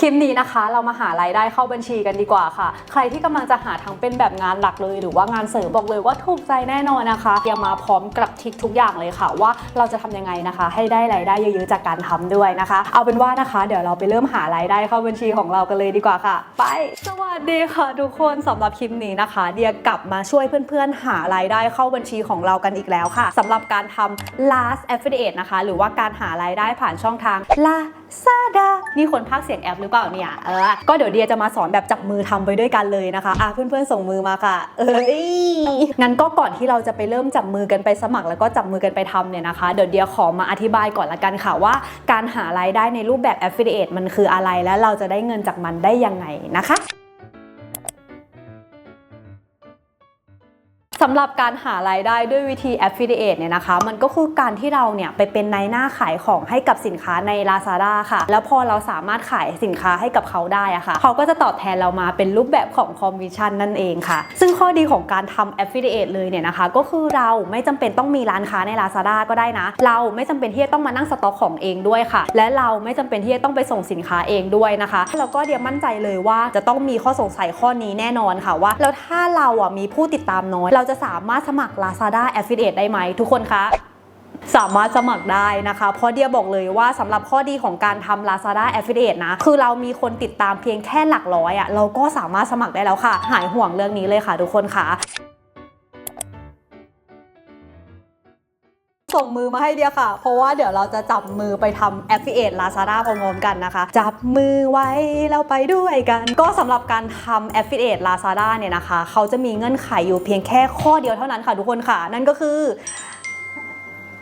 คลิปนี้นะคะ เรามาหารายได้เข้าบัญชีกันดีกว่าค่ะ ใครที่กำลังจะหาทั้งเป็นแบบงานหลักเลย หรือว่างานเสริมบอกเลยว่าถูกใจแน่นอนนะคะเตรียมมาพร้อมกับทริคทุกอย่างเลยค่ะ ว่าเราจะทำยังไงนะคะ ให้ได้รายได้เยอะๆจากการทำด้วยนะคะ เอาเป็นว่านะคะ เดี๋ยวเราไปเริ่มหารายได้เข้าบัญชีของเรากันเลยดีกว่าค่ะ ไป สวัสดีค่ะ ทุกคนสำหรับคลิปนี้นะคะ เดียกลับมาช่วยเพื่อนๆ หารายได้เข้าบัญชีของเรากันอีกแล้วค่ะสำหรับการทำ last affiliate นะคะ หรือว่าการหารายได้ผ่านช่องทางซาดานี่คนพากเสียงแอปหรือเปล่าเนี่ยเออก็เดี๋ยวเดียจะมาสอนแบบจับมือทำไปด้วยกันเลยนะคะอะเพื่อนๆส่งมือมาค่ะ เอ้ยงั้นก็ก่อนที่เราจะไปเริ่มจับมือกันไปสมัครแล้วก็จับมือกันไปทำเนี่ยนะคะ เดี๋ยวเดียขอมาอธิบายก่อนละกันค่ะว่า การหารายได้ในรูปแบบ affiliate มันคืออะไรและเราจะได้เงินจากมันได้ยังไงนะคะ สำหรับการหารายได้ด้วยวิธี affiliate เนี่ยนะคะ มันก็คือการที่เราเนี่ยไปเป็นในหน้าขายของให้กับสินค้าใน Lazada ค่ะ แล้วพอเราสามารถขายสินค้าให้กับเขาได้อะค่ะ เขาก็จะตอบแทนเรามาเป็นรูปแบบของคอมมิชชั่นนั่นเองค่ะ ซึ่งข้อดีของการทำ affiliate เลยเนี่ยนะคะ ก็คือเราไม่จำเป็นต้องมีร้านค้าใน Lazada ก็ได้นะ เราไม่จำเป็นที่จะต้องมานั่งสต็อกของเองด้วยค่ะ และเราไม่จำเป็นที่จะต้องไปส่งสินค้าเองด้วยนะคะแล้วก็เดียมั่นใจเลยว่าจะต้องมีข้อสงสัยข้อนี้แน่นอนค่ะว่าแล้วถ้าเราอะมีผู้ติดตามน้อยเราจะสามารถสมัคร Lazada Affiliate ได้ไหมทุกคนคะสามารถสมัครได้นะคะ เพราะเดียบอกเลยว่าสำหรับข้อดีของการทำ Lazada Affiliate นะ คือเรามีคนติดตามเพียงแค่หลักร้อยอะ่ะเราก็สามารถสมัครได้แล้วค่ะ หายห่วงเรื่องนี้เลยค่ะทุกคนค่ะ ส่งมือมาให้เดียค่ะ เพราะว่าเดี๋ยวเราจะจับมือไปทำแอฟฟิเอตลาซาด้าพร้อมๆกันนะคะ จับมือไว้เราไปด้วยกัน ก็สำหรับการทำแอฟฟิเอตลาซาด้าเนี่ยนะคะ เขาจะมีเงื่อนไขอยู่เพียงแค่ข้อเดียวเท่านั้นค่ะทุกคนค่ะ นั่นก็คือ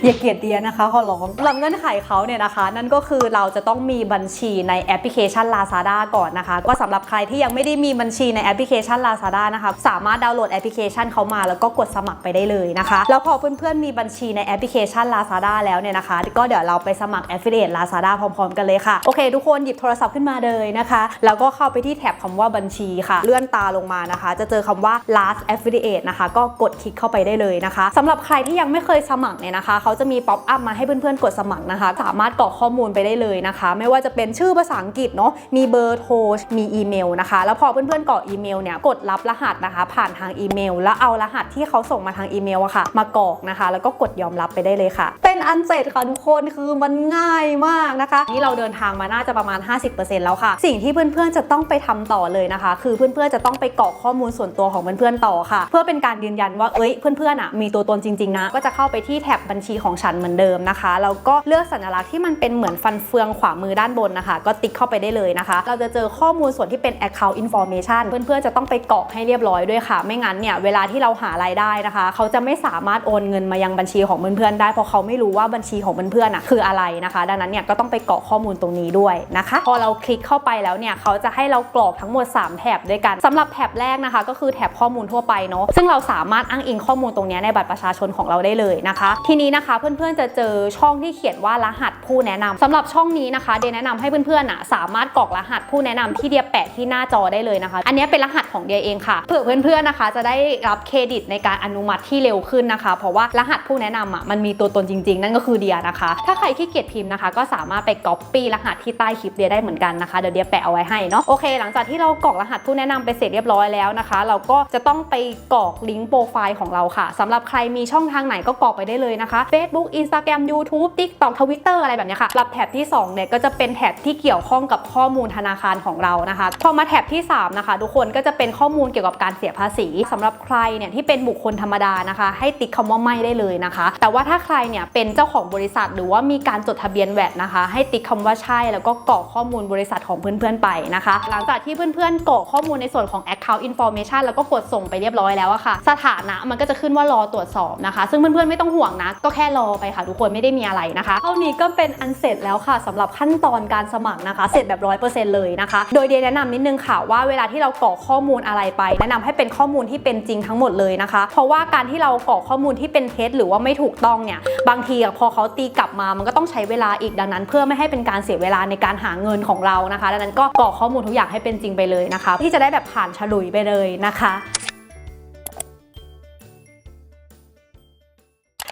อย่าเกลียดเดียนะคะขอร้องลำเงื่อนไขเขาเนี่ยนะคะ นั่นก็คือเราจะต้องมีบัญชีในแอปพลิเคชัน Lazada ก่อนนะคะ ก็สำหรับใครที่ยังไม่ได้มีบัญชีในแอปพลิเคชัน Lazada นะคะสามารถดาวน์โหลดแอปพลิเคชันเขามา แล้วก็กดสมัครไปได้เลยนะคะ แล้วพอเพื่อนๆมีบัญชีในแอปพลิเคชัน Lazada แล้วเนี่ยนะคะ ก็เดี๋ยวเราไปสมัคร Affiliate Lazada พร้อมๆ กันเลยค่ะโอเค ทุกคนหยิบโทรศัพท์ขึ้นมาเลยนะคะแล้วก็เข้าไปที่แท็บคำว่าบัญชีค่ะ เลื่อนตาลงมานะคะ จะเจอคำว่า last affiliate นะคะ ก็กดคลิกเข้าไปได้เลยนะคะสำหรับใครที่ยังไม่เคยสมัครเนี่ยนะคะเขาจะมีป๊อปอัพมาให้เพื่อนๆกดสมัครนะคะ สามารถกรอกข้อมูลไปได้เลยนะคะ ไม่ว่าจะเป็นชื่อภาษาอังกฤษเนาะมีเบอร์โทรมีอีเมลนะคะ แล้วพอเพื่อนๆกรอกอีเมลเนี่ยกดรับรหัสนะคะ ผ่านทางอีเมล แล้วเอารหัสที่เขาส่งมาทางอีเมลอะค่ะ มากรอกนะคะ แล้วก็กดยอมรับไปได้เลยค่ะ เป็นอันเสร็จค่ะทุกคนคือมันง่ายมากนะคะ นี่เราเดินทางมาน่าจะประมาณ 50%แล้วค่ะ สิ่งที่เพื่อนๆจะต้องไปทำต่อเลยนะคะ คือเพื่อนๆจะต้องไปกรอกข้อมูลส่วนตัวของเพื่อนๆต่อค่ะ เพื่อเป็นการยืนยันว่าเอ้ยเพื่อนๆอะมีตัวตนจริงๆนะก็จะเข้าไปที่แท็บบัญชีของฉันเหมือนเดิมนะคะ แล้วก็เลือกสัญลักษณ์ที่มันเป็นเหมือนฟันเฟืองขวามือด้านบนนะคะ ก็ติ๊กเข้าไปได้เลยนะคะ เราจะเจอข้อมูลส่วนที่เป็น account information เพื่อนๆจะต้องไปกรอกให้เรียบร้อยด้วยค่ะ ไม่งั้นเนี่ยเวลาที่เราหารายได้นะคะ เขาจะไม่สามารถโอนเงินมายังบัญชีของเพื่อนๆได้เพราะเขาไม่รู้ว่าบัญชีของเพื่อนๆอะคืออะไรนะคะ ดังนั้นเนี่ยก็ต้องไปกรอกข้อมูลตรงนี้ด้วยนะคะ พอเราคลิกเข้าไปแล้วเนี่ยเขาจะให้เรากรอกทั้งหมด 3 แถบด้วยกันสำหรับแถบแรกนะคะ ก็คือแถบข้อมูลทั่วไปเนาะซึ่งเราสามารถอ้างอิงข้อมูลตรงนี้ในบัตรประชาชนของเราได้เลยนะคะ ทีนี้นะคะเพื่อนๆจะเจอช่องที่เขียนว่ารหัสผู้แนะนำสำหรับช่องนี้นะคะ เดยแนะนำให้เพื่อนๆอะสามารถกรอกรหัสผู้แนะนำที่เดียแปะที่หน้าจอได้เลยนะคะ อันนี้เป็นรหัสของเดียเองค่ะเผื่อเพื่อนๆนะคะ จะได้รับเครดิตในการอนุมัติที่เร็วขึ้นนะคะ เพราะว่ารหัสผู้แนะนำอะมันมีตัวตนจริงๆ นั่นก็คือเดียนะคะ ถ้าใครขี้เกียจพิมพ์นะคะ ก็สามารถไปก๊อปปี้รหัสที่ใต้คลิปเดียได้เหมือนกันนะคะเดี๋ยวเดียแปะเอาไว้ให้เนาะโอเค หลังจากที่เรากรอกรหัสผู้แนะนำไปเสร็จเรียบร้อยแล้วนะคะ เราก็จะต้องไปกรอกลิงก์โปรไฟล์ของเราค่ะสำหรับใครมีช่องทางไหนก็กรอกไปได้เลยนะคะ Facebook Instagram YouTube TikTok Twitter อะไรแบบนี้ค่ะรับแถบที่2เนี่ยก็จะเป็นแถบที่เกี่ยวข้องกับข้อมูลธนาคารของเรานะคะพอมาแถบที่3นะคะทุกคนก็จะเป็นข้อมูลเกี่ยวกับการเสียภาษีสำหรับใครเนี่ยที่เป็นบุคคลธรรมดานะคะ ให้ติ๊กคำว่าไม่ได้เลยนะคะ แต่ว่าถ้าใครเนี่ยเป็นเจ้าของบริษัทหรือว่ามีการจดทะเบียนแวดนะคะ ให้ติ๊กคำว่าใช่แล้วก็กรอกข้อมูลบริษัทของเพื่อนๆไปนะคะ หลังจากที่เพื่อนๆกรอกข้อมูลในส่วนของ account information แล้วก็กดส่งไปเรียบร้อยแล้วอะค่ะ สถานะมันก็จะขึ้นว่ารอตรวจสอบนะคะ ซึ่งเพื่อนๆไม่ต้องห่วงนะก็แค่รอไปค่ะทุกคนไม่ได้มีอะไรนะคะ เท่านี้ก็เป็นอันเสร็จแล้วค่ะสำหรับขั้นตอนการสมัครนะคะ เสร็จแบบร้อยเปอร์เซ็นต์เลยนะคะ โดยเดียแนะนำนิดนึงค่ะว่าเวลาที่เรากรอกข้อมูลอะไรไป แนะนำให้เป็นข้อมูลที่เป็นจริงทั้งหมดเลยนะคะ เพราะว่าการที่เรากรอกข้อมูลที่เป็นเท็จหรือว่าไม่ถูกต้องเนี่ยบางทีพอเขาตีกลับมามันก็ต้องใช้เวลาอีกดังนั้น เพื่อไม่ให้เป็นการเสียเวลาในการหาเงินของเรานะคะดังนั้นก็กรอกข้อมูลทุกอย่างให้เป็นจริงไปเลยนะคะ ที่จะได้แบบผ่านฉลุยไปเลยนะคะ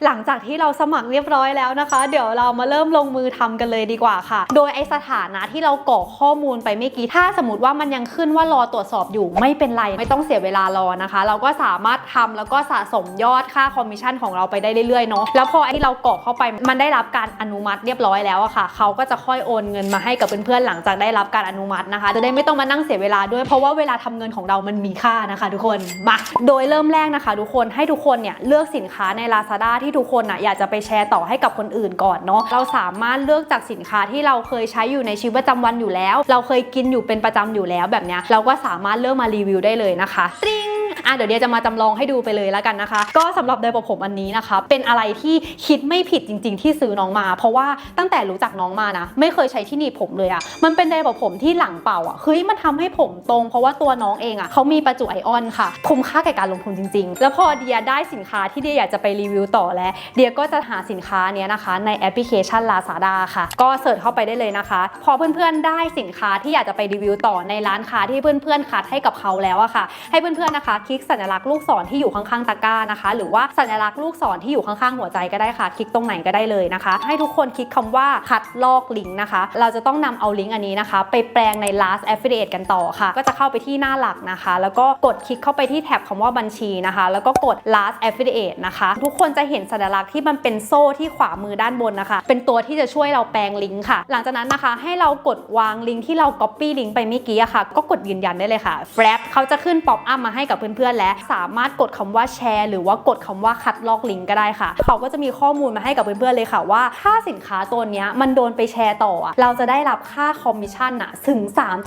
หลังจากที่เราสมัครเรียบร้อยแล้วนะคะ เดี๋ยวเรามาเริ่มลงมือทำกันเลยดีกว่าค่ะ โดยไอสถานะที่เรากรอกข้อมูลไปเมื่อกี้ถ้าสมมติว่ามันยังขึ้นว่ารอตรวจสอบอยู่ไม่เป็นไรไม่ต้องเสียเวลารอนะคะ เราก็สามารถทำแล้วก็สะสมยอดค่าคอมมิชชั่นของเราไปได้เรื่อยๆเนาะแล้วพอไอที่เรากรอกเข้าไปมันได้รับการอนุมัติเรียบร้อยแล้วอะค่ะเขาก็จะค่อยโอนเงินมาให้กับเพื่อนๆหลังจากได้รับการอนุมัตินะคะ จะได้ไม่ต้องมานั่งเสียเวลาด้วยเพราะว่าเวลาทำเงินของเรามันมีค่านะคะ ทุกคนมาโดยเริ่มแรกนะคะ ทุกคนให้ทุกคนเนี่ยเลือกสินค้าใน Lazada ที่ทุกคนอะอยากจะไปแชร์ต่อให้กับคนอื่นก่อนเนาะเราสามารถเลือกจากสินค้าที่เราเคยใช้อยู่ในชีวิตประจำวันอยู่แล้ว เราเคยกินอยู่เป็นประจำอยู่แล้วแบบเนี้ยเราก็สามารถเลือกมารีวิวได้เลยนะคะริง อะเดี๋ยวเดียจะมาจำลองให้ดูไปเลยแล้วกันนะคะ ก็สำหรับไดร์ผมอันนี้นะคะ เป็นอะไรที่คิดไม่ผิดจริง ๆ ที่ซื้อน้องมา เพราะว่าตั้งแต่รู้จักน้องมานะ ไม่เคยใช้ที่หนีบผมเลยอะมันเป็นไดร์ผมที่หลังเป่าอะเฮ้ยมันทำให้ผมตรง เพราะว่าตัวน้องเองอะเขามีประจุไอออนค่ะคุ้มค่าแก่การลงทุนจริง ๆ แล้วพอเดียได้สินค้าที่เดียอยากจะไปรีวิวต่อแล้วเดียก็จะหาสินค้าเนี้ยนะคะ ในแอปพลิเคชัน Lazada ค่ะ ก็เสิร์ชเข้าไปได้เลยนะคะ พอเพื่อนๆได้สินค้าที่อยากจะไปรีวิวต่อในร้านค้าที่เพื่อนๆคัดให้กับเขาแล้วอะค่ะ ให้เพื่อนๆนะคะคลิกสัญลักษณ์ลูกศรที่อยู่ข้างๆตะกร้านะคะ หรือว่าสัญลักษณ์ลูกศรที่อยู่ข้างๆหัวใจก็ได้ค่ะ คลิกตรงไหนก็ได้เลยนะคะ ให้ทุกคนคลิกคำว่าคัดลอกลิงก์นะคะ เราจะต้องนำเอาลิงก์อันนี้นะคะ ไปแปลงใน last affiliate กันต่อค่ะ ก็จะเข้าไปที่หน้าหลักนะคะ แล้วก็กดคลิกเข้าไปที่แท็บคำว่าบัญชีนะคะ แล้วก็กด last affiliate นะคะ ทุกคนจะเห็นสัญลักษณ์ที่มันเป็นโซ่ที่ขวามือด้านบนนะคะ เป็นตัวที่จะช่วยเราแปลงลิงก์ค่ะ หลังจากนั้นนะคะ ให้เรากดวางลิงก์ที่เรา copy ลิงก์ไปเมื่อกี้อะค่ะ ก็กดยืนยันได้เลยค่ะแฟบเขาจะขึ้นป๊อปอัพมาให้กับเพื่อนๆและสามารถกดคำว่าแชร์ หรือว่ากดคำว่าคัดลอกลิงก์ก็ได้ค่ะ เขาก็จะมีข้อมูลมาให้กับเพื่อนๆเลยค่ะว่า ถ้าสินค้าตัวนี้มันโดนไปแชร์ต่อ เราจะได้รับค่าคอมมิชชั่นอะถึง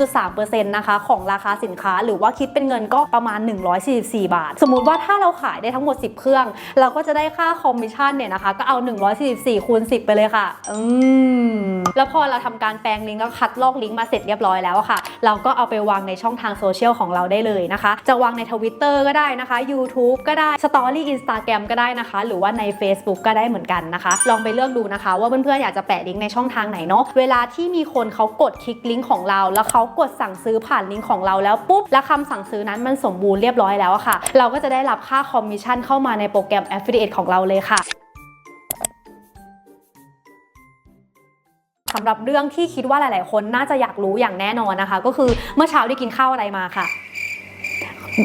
3.3%นะคะของราคาสินค้า หรือว่าคิดเป็นเงินก็ประมาณ 144 บาท สมมุติว่าถ้าเราขายได้ทั้งหมด 10 เครื่อง เราก็จะได้ค่าคอมมิชชั่นเนี่ยนะคะก็เอา 144คูณ10 ไปเลยค่ะ อืม แล้วพอเราทำการแปลงลิงก์แล้วคัดลอกลิงก์มาเสร็จเรียบร้อยแล้วค่ะ เราก็เอาไปวางในช่องทางโซเชียลของเราได้เลยนะคะ จะวางในทวิตเตอร์ก็ได้นะคะ YouTube ก็ได้สตอรี่อินสตาแกรมก็ได้นะคะ หรือว่าใน Facebook ก็ได้เหมือนกันนะคะ ลองไปเลือกดูนะคะ ว่าเพื่อนๆอยากจะแปะลิงก์ในช่องทางไหนเนาะเวลาที่มีคนเขากดคลิกลิงก์ของเรา แล้วเขากดสั่งซื้อผ่านลิงก์ของเราแล้วปุ๊บแล้วคำสั่งซื้อนั้นมันสมบูรณ์เรียบร้อยแล้วค่ะ เราก็จะได้รับค่าคอมมิชชั่นเข้ามาในโปรแกรม Affiliate ของเราเลยค่ะสำหรับเรื่องที่คิดว่าหลาย ๆ คนน่าจะอยากรู้อย่างแน่นอนนะคะ ก็คือเมื่อเช้าได้กินข้าวอะไรมาค่ะ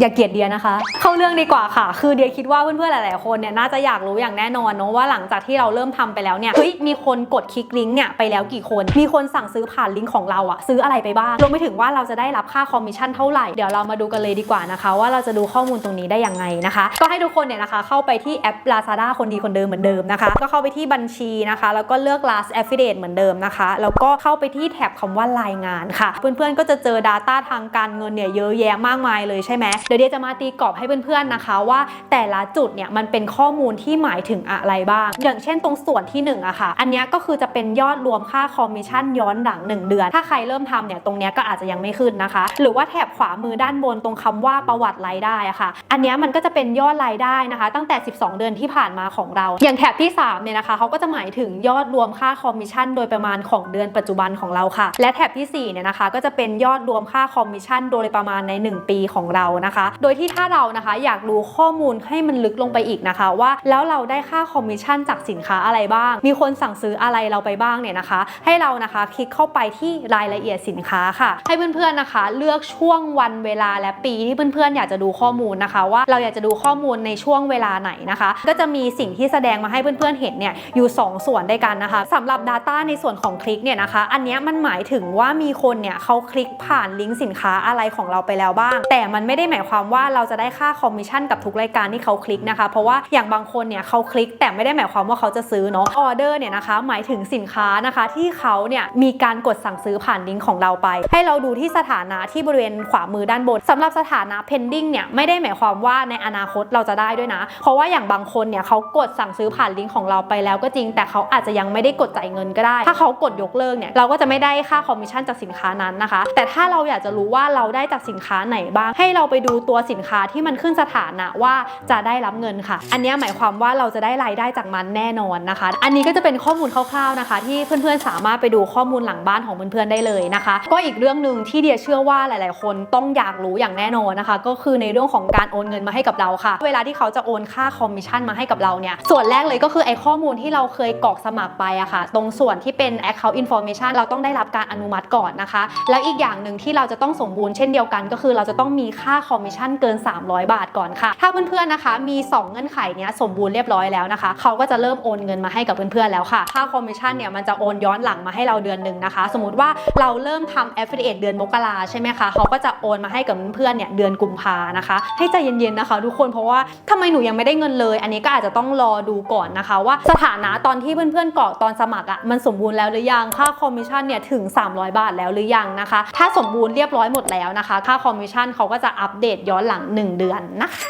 อย่าเกลียดเดียนะคะ เข้าเรื่องดีกว่าค่ะ คือเดียคิดว่าเพื่อนๆหลายๆคนเนี่ยน่าจะอยากรู้อย่างแน่นอนเนาะว่าหลังจากที่เราเริ่มทำไปแล้วเนี่ยเฮ้ยมีคนกดคลิกลิงก์เนี่ยไปแล้วกี่คน มีคนสั่งซื้อผ่านลิงก์ของเราอะซื้ออะไรไปบ้างรวมไปถึงว่าเราจะได้รับค่าคอมมิชชั่นเท่าไหร่เดี๋ยวเรามาดูกันเลยดีกว่านะคะ ว่าเราจะดูข้อมูลตรงนี้ได้ยังไงนะคะ ก็ให้ทุกคนเนี่ยนะคะ เข้าไปที่แอป Lazada คนดีคนเดิมเหมือนเดิมนะคะ ก็เข้าไปที่บัญชีนะคะ แล้วก็เลือก last affiliate เหมือนเดิมนะคะแล้วก็เข้าไปที่แท็บคำว่ารายงานค่ะ เพื่อนๆก็จะเจอ Data ทางการเงินเนี่ยเยอะแยะมากมายเลยใช่ไหมเดี๋ยวเดียจะมาตีกรอบให้เพื่อนๆนะคะ ว่าแต่ละจุดเนี่ยมันเป็นข้อมูลที่หมายถึงอะไรบ้าง อย่างเช่นตรงส่วนที่1อะค่ะ อันนี้ก็คือจะเป็นยอดรวมค่าคอมมิชชั่นย้อนหลัง 1 เดือน ถ้าใครเริ่มทำเนี่ยตรงนี้ก็อาจจะยังไม่ขึ้นนะคะ หรือว่าแถบขวามือด้านบนตรงคำว่าประวัติรายได้อะค่ะ อันนี้มันก็จะเป็นยอดรายได้นะคะ ตั้งแต่ 12 เดือนที่ผ่านมาของเรา อย่างแถบที่3เนี่ยนะคะเขาก็จะหมายถึงยอดรวมค่าคอมมิชชั่นโดยประมาณของเดือนปัจจุบันของเราค่ะ และแถบที่4เนี่ยนะคะก็จะเป็นยอดรวมค่าคอมมิชชั่นโดยประมาณใน 1 ปีของเรานะคะ โดยที่ถ้าเรานะคะอยากรู้ข้อมูลให้มันลึกลงไปอีกนะคะ ว่าแล้วเราได้ค่าคอมมิชชั่นจากสินค้าอะไรบ้าง มีคนสั่งซื้ออะไรเราไปบ้างเนี่ยนะคะ ให้เรานะคะคลิกเข้าไปที่รายละเอียดสินค้าค่ะ ให้เพื่อนๆนะคะ เลือกช่วงวันเวลาและปีที่เพื่อนๆ อยากจะดูข้อมูลนะคะ ว่าเราอยากจะดูข้อมูลในช่วงเวลาไหนนะคะ ก็จะมีสิ่งที่แสดงมาให้เพื่อนๆเห็นเนี่ยอยู่ 2 ส่วนด้วยกันนะคะสำหรับ Data ในส่วนของคลิกเนี่ยนะคะ อันนี้มันหมายถึงว่ามีคนเนี่ยเขาคลิกผ่านลิงก์สินค้าอะไรของเราไปแล้วบ้าง แต่มันไม่ได้หมายความว่าเราจะได้ค่าคอมมิชชั่นกับทุกรายการที่เขาคลิกนะคะ เพราะว่าอย่างบางคนเนี่ยเขาคลิกแต่ไม่ได้หมายความว่าเขาจะซื้อเนาะออเดอร์เนี่ยนะคะหมายถึงสินค้านะคะที่เขาเนี่ยมีการกดสั่งซื้อผ่านลิงก์ของเราไป ให้เราดูที่สถานะที่บริเวณขวามือด้านบนสำหรับสถานะ pending เนี่ยไม่ได้หมายความว่าในอนาคตเราจะได้ด้วยนะ เพราะว่าอย่างบางคนเนี่ยเขากดสั่งซื้อผ่านลิงก์ของเราไปแล้วก็จริง แต่เขาอาจจะยังไม่ได้กดจ่ายเงินก็ได้ ถ้าเขากดยกเลิกเนี่ยเราก็จะไม่ได้ค่าคอมมิชชั่นจากสินค้านั้นนะคะ แต่ถ้าเราอยากจะรู้ว่าเราได้จากสินค้าไหนบ้างให้เราไปดูตัวสินค้าที่มันขึ้นสถานะว่าจะได้รับเงินค่ะ อันนี้หมายความว่าเราจะได้รายได้จากมันแน่นอนนะคะ อันนี้ก็จะเป็นข้อมูลคร่าวๆนะคะ ที่เพื่อนๆสามารถไปดูข้อมูลหลังบ้านของเพื่อนๆได้เลยนะคะ ก็อีกเรื่องหนึ่งที่เดียเชื่อว่าหลายๆ คนต้องอยากรู้อย่างแน่นอนนะคะ ก็คือในเรื่องของการโอนเงินมาให้กับเราค่ะ เวลาที่เขาจะโอนค่าคอมมิชชั่นมาให้กับเราเนี่ยส่วนแรกเลยก็คือไอ้ข้อมูลที่เราเคยกรอกสมัครไปอะค่ะ ตรงส่วนที่เป็น account information เราต้องได้รับการอนุมัติก่อนนะคะ แล้วอีกอย่างหนึ่งที่เราจะต้องสมบูรณ์เช่นเดียวกัน ก็คือเราจะต้องมีค่าคอมมิชชั่นเกิน 300 บาทก่อนค่ะ ถ้าเพื่อนๆนะคะ มี 2 เงื่อนไขเนี้ยสมบูรณ์เรียบร้อยแล้วนะคะ เขาก็จะเริ่มโอนเงินมาให้กับเพื่อนๆแล้วค่ะค่าคอมมิชชั่นเนี่ยมันจะโอนย้อนหลังมาให้เราเดือนหนึ่งนะคะ สมมติว่าเราเริ่มทำ affiliate เดือนมกราใช่ไหมคะเขาก็จะโอนมาให้กับเพื่อนๆเนี่ยเดือนกุมภานะคะ ให้ใจเย็นๆนะคะทุกคนเพราะว่าทำไมหนูยังไม่ได้เงินเลย อันนี้ก็อาจจะต้องรอดูก่อนนะคะ ว่าสถานะตอนที่เพื่อนๆกรอกตอนสมัครอะมันสมบูรณ์แล้วหรือยังค่าคอมมิชชั่นเนี่ยถึง 300 บาทแล้วหรือยังนะคะ ถ้าสมบูรณ์เรียบร้อยหมดแล้วนะคะ ค่าคอมมิชชั่นเขาก็จะอัปเดตย้อนหลัง 1 เดือนนะคะ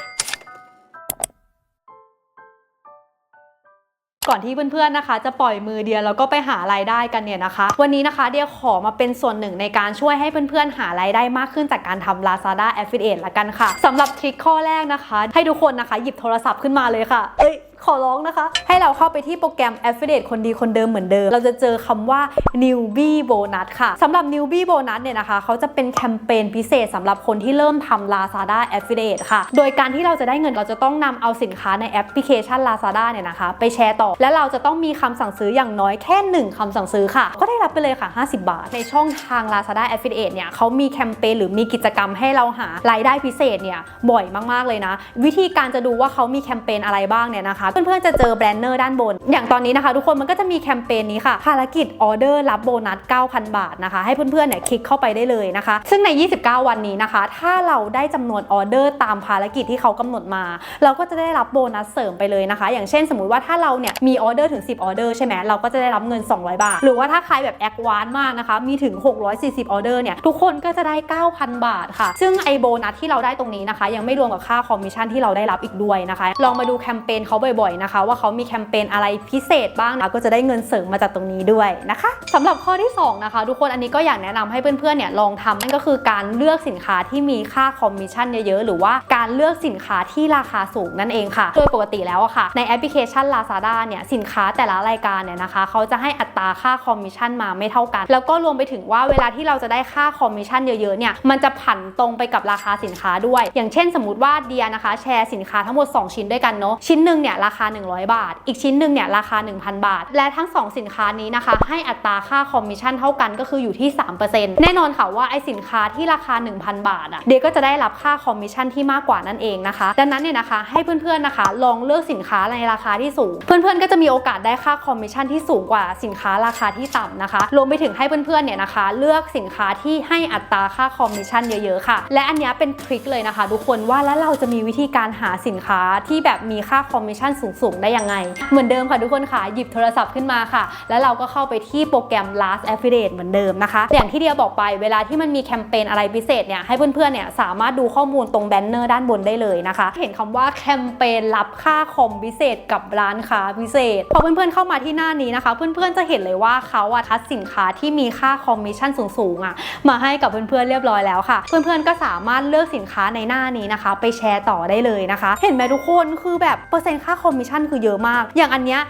ก่อนที่เพื่อนๆนะคะ จะปล่อยมือเดียแล้วก็ไปหารายได้กันเนี่ยนะคะ วันนี้นะคะเดียขอมาเป็นส่วนหนึ่งในการช่วยให้เพื่อนๆหารายได้มากขึ้นจากการทำ Lazada Affiliate ละกันค่ะสำหรับทริคข้อแรกนะคะ ให้ทุกคนนะคะ หยิบโทรศัพท์ขึ้นมาเลยค่ะเอ้ย ขอร้องนะคะ ให้เราเข้าไปที่โปรแกรม Affiliate คนดีคนเดิมเหมือนเดิม เราจะเจอคำว่า Newbie Bonus ค่ะสำหรับ Newbie Bonus เนี่ยนะคะ เขาจะเป็นแคมเปญพิเศษสำหรับคนที่เริ่มทำ Lazada Affiliate ค่ะ โดยการที่เราจะได้เงินเราจะต้องนำเอาสินค้าในแอปพลิเคชัน Lazada เนี่ยนะคะ ไปแชร์ต่อ และเราจะต้องมีคำสั่งซื้ออย่างน้อยแค่ 1คำสั่งซื้อค่ะ ก็ได้รับไปเลยค่ะ 50 บาท ในช่องทาง Lazada Affiliate เนี่ยเขามีแคมเปญหรือมีกิจกรรมให้เราหารายได้พิเศษเนี่ยบ่อยมากๆเลยนะ วิธีการจะดูว่าเขามีแคมเปญอะไรบ้างเนี่ยนะคะเพื่อนๆจะเจอแบรนเนอร์ด้านบน อย่างตอนนี้นะคะ ทุกคนมันก็จะมีแคมเปญนี้ค่ะ ภารกิจออเดอร์รับโบนัส 9,000 บาทนะคะ ให้เพื่อนๆเนี่ยคลิกเข้าไปได้เลยนะคะ ซึ่งใน 29 วันนี้นะคะ ถ้าเราได้จำนวนออเดอร์ตามภารกิจที่เขากำหนดมา เราก็จะได้รับโบนัสเสริมไปเลยนะคะ อย่างเช่นสมมุติว่าถ้าเราเนี่ยมีออเดอร์ถึง 10 ออเดอร์ใช่ไหมเราก็จะได้รับเงิน 200 บาท หรือว่าถ้าใครแบบแอควานมากนะคะ มีถึง 640 ออเดอร์เนี่ย ทุกคนก็จะได้ 9,000 บาทค่ะ ซึ่งไอโบนัสที่เราได้ตรงนี้นะคะ ยังไม่รวมกับค่าคอมมิชชั่นที่เราได้รับอีกด้วยนะคะ ลองมาดูแคมเปญเขาบ่อยๆนะคะ ว่าเขามีแคมเปญอะไรพิเศษบ้างนะก็จะได้เงินเสริมมาจากตรงนี้ด้วยนะคะสำหรับข้อที่2นะคะทุกคนอันนี้ก็อยากแนะนำให้เพื่อนๆเนี่ยลองทำนั่นก็คือการเลือกสินค้าที่มีค่าคอมมิชชั่นเยอะๆ หรือว่าการเลือกสินค้าที่ราคาสูงนั่นเองค่ะ โดยปกติแล้วอะค่ะ ในแอปพลิเคชัน Lazada เนี่ยสินค้าแต่ละรายการเนี่ยนะคะเขาจะให้อัตราค่าคอมมิชชั่นมาไม่เท่ากัน แล้วก็รวมไปถึงว่าเวลาที่เราจะได้ค่าคอมมิชชั่นเยอะๆเนี่ยมันจะผันตรงไปกับราคาสินค้าด้วย อย่างเช่น สมมติว่าเดียนะคะ แชร์สินค้าทั้งหมด 2 ชิ้นด้วยกันเนาะชิ้นหนึ่งเนี่ยราคา 100 บาท อีกชิ้นหนึ่งเนี่ยราคา 1,000 บาท และทั้ง 2 สินค้านี้นะคะ ให้อัตราค่าคอมมิชชั่นเท่ากันก็คืออยู่ที่ 3%แน่นอนค่ะว่าไอสินค้าที่ราคา 1,000 บาทอะเดก็จะได้รับค่าคอมมิชชั่นที่มากกว่านั่นเองนะคะ ดังนั้นเนี่ยนะคะให้เพื่อนๆนะคะ ลองเลือกสินค้าในราคาที่สูง เพื่อนๆก็จะมีโอกาสได้ค่าคอมมิชชั่นที่สูงกว่าสินค้าราคาที่ต่ำนะคะรวมไปถึงให้เพื่อนๆเนี่ยนะคะ เลือกสินค้าที่ให้อัตราค่าคอมมิชชั่นเยอะๆค่ะ และอันนี้เป็นทริคเลยนะคะ ทุกคนว่าแล้วเราจะมีวิธีการหาสินค้าที่แบบมีค่าคอมมิชชั่นสูง ๆ ได้ยังไง เหมือนเดิมค่ะทุกคนค่ะหยิบโทรศัพท์ขึ้นมาค่ะ แล้วเราก็เข้าไปที่โปรแกรม last affiliate เหมือนเดิมนะคะ อย่างที่เดียบอกไปเวลาที่มันมีแคมเปญอะไรพิเศษเนี่ยให้เพื่อนๆเนี่ยสามารถดูข้อมูลตรงแบนเนอร์ด้านบนได้เลยนะคะ เห็นคำว่าแคมเปญรับค่าคอมพิเศษกับร้านค้าพิเศษพอเพื่อนๆเข้ามาที่หน้านี้นะคะ เพื่อนๆจะเห็นเลยว่าเขาอะคัดสินค้าที่มีค่าคอมมิชชั่นสูงๆอะมาให้กับเพื่อนๆเรียบร้อยแล้วค่ะ เพื่อนๆก็สามารถเลือกสินค้าในหน้านี้นะคะ ไปแชร์ต่อได้เลยนะคะ เห็นไหมทุกคนคือแบบเปอร์เซ็นต์ค่าคอมมิชชั่นคือเยอะมาก อย่างอันเนี้ย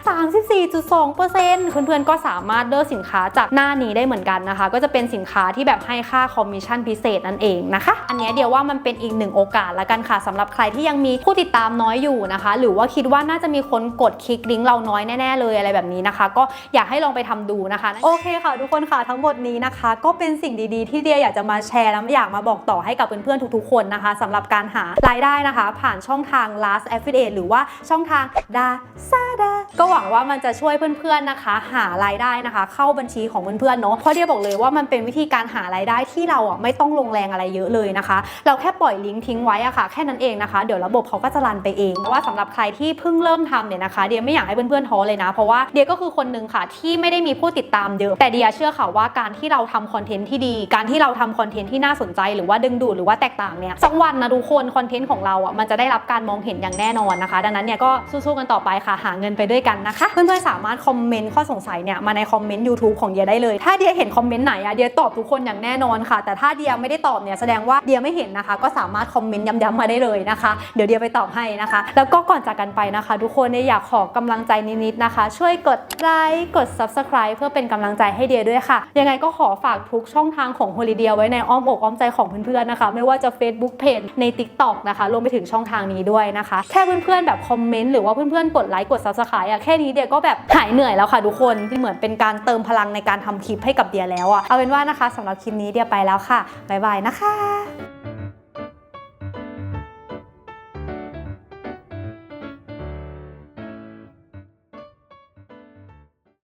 34.2%เพื่อนๆก็สามารถเลือกสินค้าจากหน้านี้ได้เหมือนกันนะคะ ก็จะเป็นสินค้าที่แบบให้ค่าคอมมิชชั่นพิเศษนั่นเองนะคะ อันเนี้ยเดียวว่ามันเป็นอีกหนึ่งโอกาสละกันค่ะสำหรับใครที่ยังมีผู้ติดตามน้อยอยู่นะคะ หรือว่าคิดว่าน่าจะมีคนกดคลิกลิงก์เราน้อยแน่ๆเลยอะไรแบบนี้นะคะ ก็อยากให้ลองไปทำดูนะคะ โอเคค่ะ ทุกคนค่ะทั้งหมดนี้นะคะ ก็เป็นสิ่งดีๆ ที่เดียอยากจะมาแชร์และอยากมาบอกต่อให้กับเพื่อนๆทุกๆคนนะคะสำหรับการหารายได้นะคะ ผ่านช่องทาง last affiliate หรือว่าช่องทาง Lazada ก็หวังว่ามันจะช่วยเพื่อนๆนะคะ หารายได้นะคะ เข้าบัญชีของเพื่อนๆเนาะเพราะเดียบอกเลยว่ามันเป็นวิธีการหารายได้ที่เราอะไม่ต้องลงแรงอะไรเยอะเลยนะคะ เราแค่ปล่อยลิงก์ทิ้งไว้อะค่ะแค่นั้นเองนะคะ เดี๋ยวระบบเขาก็จะรันไปเองเพราะว่าสำหรับใครที่เพิ่งเริ่มทำเนี่ยนะคะเดียไม่อยากให้เพื่อนๆท้อเลยนะ เพราะว่าเดียก็คือคนหนึ่งค่ะที่ไม่ได้มีผู้ติดตามเยอะแต่เดียเชื่อค่ะว่าการที่เราทำคอนเทนต์ที่ดี การที่เราทำคอนเทนต์ที่น่าสนใจหรือว่าดึงดูดหรือว่าแตกต่างเนี่ยสักวันนะทุกคนคอนเทนต์ของเราอะมันจะได้รับการมองเห็นอย่างแน่นอนนะคะ ดังนั้นเนี่ยก็สู้ๆกันต่อไปค่ะ หาเงินไปด้วยกันนะคะ เพื่อนๆสามารถคอมเมนต์ข้อสงสัยเนี่ยมาในคอมเมนต์ YouTube ของเดียได้เลย ถ้าเดียเห็นคอมเมนต์ไหนอะเดียตอบทุกคนอย่างแน่นอนค่ะ แต่ถ้าเดียไม่ได้ตอบเนี่ยแสดงว่าเดียไม่เห็นนะคะ ก็สามารถคอมเมนต์ย้ำๆมาได้เลยนะคะ เดี๋ยวเดียไปตอบให้นะคะ แล้วก็ก่อนจากกันไปนะคะ ทุกคนเนี่ยอยากขอกำลังใจนิดๆนะคะ ช่วยกดไลค์กด subscribe เพื่อเป็นกำลังใจให้เดียด้วยค่ะ ยังไงก็ขอฝากทุกช่องทางของ h o l i d a y ไว้ในอ้อมอกอ้อมใจของเพื่อนๆนะคะ ไม่ว่าจะ Facebook Page ใน TikTok นะคะรวมไปถึงช่องทางนี้ด้วยนะคะ แค่เพื่อนๆแบบคอมเมนต์หรือว่าเพื่อนๆ กดไลค์กดซับสไครต์อะแค่นี้เดียก็แบบหายเหนื่อยแล้วค่ะทุกคนที่เหมือนเป็นการเติมพลังในการทำคลิปให้กับเดียแล้วอะเอาเป็นว่านะคะสำหรับคลิปนี้เดียไปแล้วค่ะบ๊ายบายนะคะ